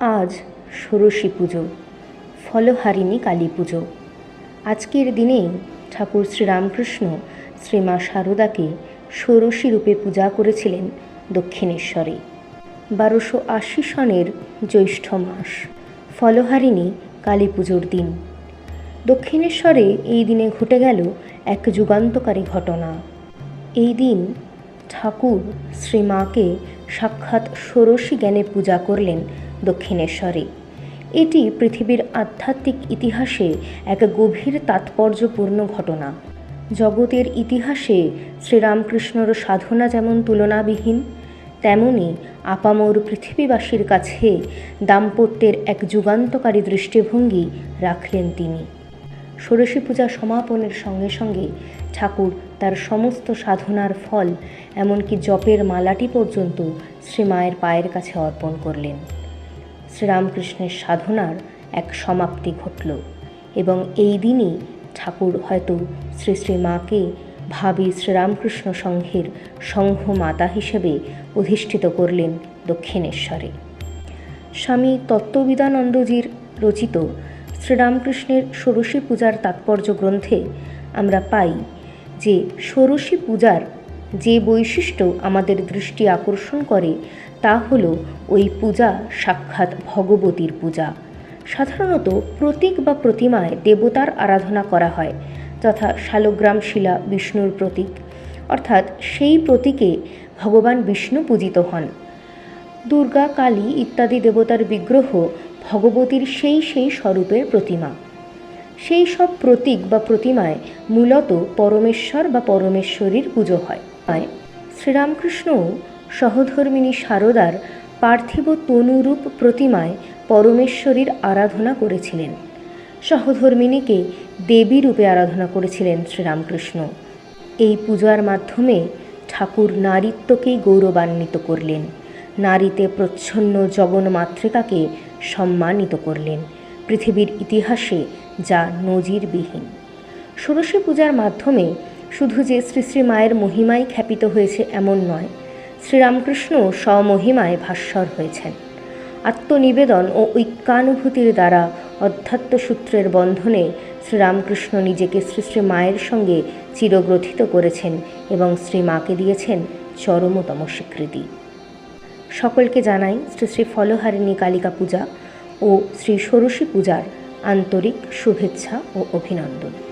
আজ ষোড়শী পুজো, ফলহারিণী কালী পুজো। আজকের দিনেই ঠাকুর শ্রীরামকৃষ্ণ শ্রীমা শারদাকে ষোড়শী রূপে পূজা করেছিলেন দক্ষিণেশ্বরে। বারোশো আশি সনের জ্যৈষ্ঠ মাস, ফলহারিণী কালী পুজোর দিন। দক্ষিণেশ্বরে এই দিনে ঘটে গেল এক যুগান্তকারী ঘটনা। এই দিন ঠাকুর শ্রীমাকে সাক্ষাৎ ষোড়শী জ্ঞানে পূজা করলেন দক্ষিণেশ্বরে। এটি পৃথিবীর আধ্যাত্মিক ইতিহাসে এক গভীর তাৎপর্যপূর্ণ ঘটনা। জগতের ইতিহাসে শ্রীরামকৃষ্ণর সাধনা যেমন তুলনাবিহীন, তেমনি আপামর পৃথিবীবাসীর কাছে দাম্পত্যের এক যুগান্তকারী দৃষ্টিভঙ্গি রাখলেন তিনি। ষোড়শী পূজা সমাপনের সঙ্গে সঙ্গে ঠাকুর তার সমস্ত সাধনার ফল, এমনকি জপের মালাটি পর্যন্ত শ্রীমায়ের পায়ের কাছে অর্পণ করলেন। শ্রীরামকৃষ্ণের সাধনার এক সমাপ্তি ঘটল এবং এই দিনই ঠাকুর হয়তো শ্রী শ্রী মাকে ভাবি শ্রীরামকৃষ্ণ সংঘের সংঘ মাতা হিসেবে অধিষ্ঠিত করলেন দক্ষিণেশ্বরে। স্বামী তত্ত্ববিদানন্দজির রচিত শ্রীরামকৃষ্ণের ষোড়শী পূজার তাৎপর্য গ্রন্থে আমরা পাই যে ষোড়শী পূজার যে বৈশিষ্ট্য আমাদের দৃষ্টি আকর্ষণ করে তা হল ওই পূজা সাক্ষাৎ ভগবতীর পূজা। সাধারণত প্রতীক বা প্রতিমায় দেবতার আরাধনা করা হয়, যথা শালগ্রাম শিলা বিষ্ণুর প্রতীক। অর্থাৎ সেই প্রতীকে ভগবান বিষ্ণু পূজিত হন। দুর্গা, কালী ইত্যাদি দেবতার বিগ্রহ ভগবতীর সেই সেই স্বরূপের প্রতিমা। সেই সব প্রতীক বা প্রতিমায় মূলত পরমেশ্বর বা পরমেশ্বরীর পুজো হয়। শ্রীরামকৃষ্ণ সহধর্মিনী শারদার পার্থিব তনুরূপ প্রতিমায় পরমেশ্বরীর আরাধনা করেছিলেন। সহধর্মিনীকে দেবী রূপে আরাধনা করেছিলেন শ্রীরামকৃষ্ণ। এই পূজার মাধ্যমে ঠাকুর নারীত্বকেই গৌরবান্বিত করলেন। নারীতে প্রচ্ছন্ন জগন্মাতৃকাকে সম্মানিত করলেন পৃথিবীর ইতিহাসে যা নজিরবিহীন। ষোড়শী পূজার মাধ্যমে শুধু যে শ্রী শ্রী মায়ের মহিমাই খ্যাপিত হয়েছে এমন নয়, শ্রীরামকৃষ্ণ স্বমহিমায় ভাস্বর হয়েছেন। আত্মনিবেদন ও ঐক্যানুভূতির দ্বারা অধ্যাত্ম সূত্রের বন্ধনে শ্রীরামকৃষ্ণ নিজেকে শ্রী শ্রী মায়ের সঙ্গে চিরগ্রথিত করেছেন এবং শ্রী মাকে দিয়েছেন চরমতম স্বীকৃতি। সকলকে জানাই শ্রী শ্রী ফলহারিণী কালিকা পূজা ও শ্রী ষোড়শী পূজার আন্তরিক শুভেচ্ছা ও অভিনন্দন।